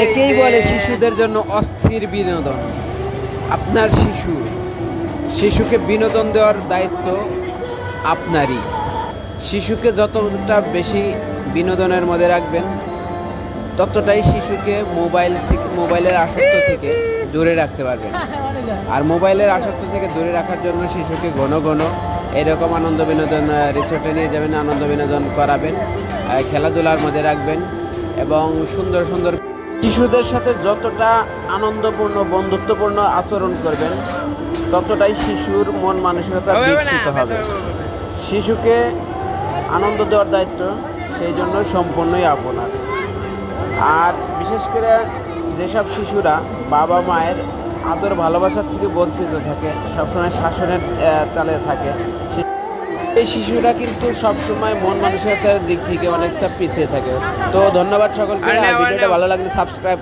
একেই বলে শিশুদের জন্য অস্থির বিনোদন। আপনার শিশু, শিশুকে বিনোদন দেওয়ার দায়িত্ব আপনারই। শিশুকে যতটা বেশি বিনোদনের মধ্যে রাখবেন, ততটাই শিশুকে মোবাইল থেকে, মোবাইলের আসক্ত থেকে দূরে রাখতে পারবেন। আর মোবাইলের আসক্ত থেকে দূরে রাখার জন্য শিশুকে ঘন ঘন এরকম আনন্দ বিনোদন রিসোর্টে নিয়ে যাবেন, আনন্দ বিনোদন করাবেন খেলাধুলার মধ্যে রাখবেন এবং সুন্দর সুন্দর শিশুদের সাথে যতটা আনন্দপূর্ণ বন্ধুত্বপূর্ণ আচরণ করবেন ততটাই শিশুর মন মানসিকতা বিকশিত হবে শিশুকে আনন্দ দেওয়ার দায়িত্ব সেই জন্য সম্পূর্ণই আপনার। আর বিশেষ করে যেসব শিশুরা বাবা মায়ের আদর ভালোবাসার থেকে বঞ্চিত থাকে সবসময় শাসনের তালে থাকে এই শিশুরা কিন্তু সবসময় মন মানুষের দিক থেকে অনেকটা পিছিয়ে থাকে। তো ধন্যবাদ সকলকে। ভিডিওটা ভালো লাগলে সাবস্ক্রাইব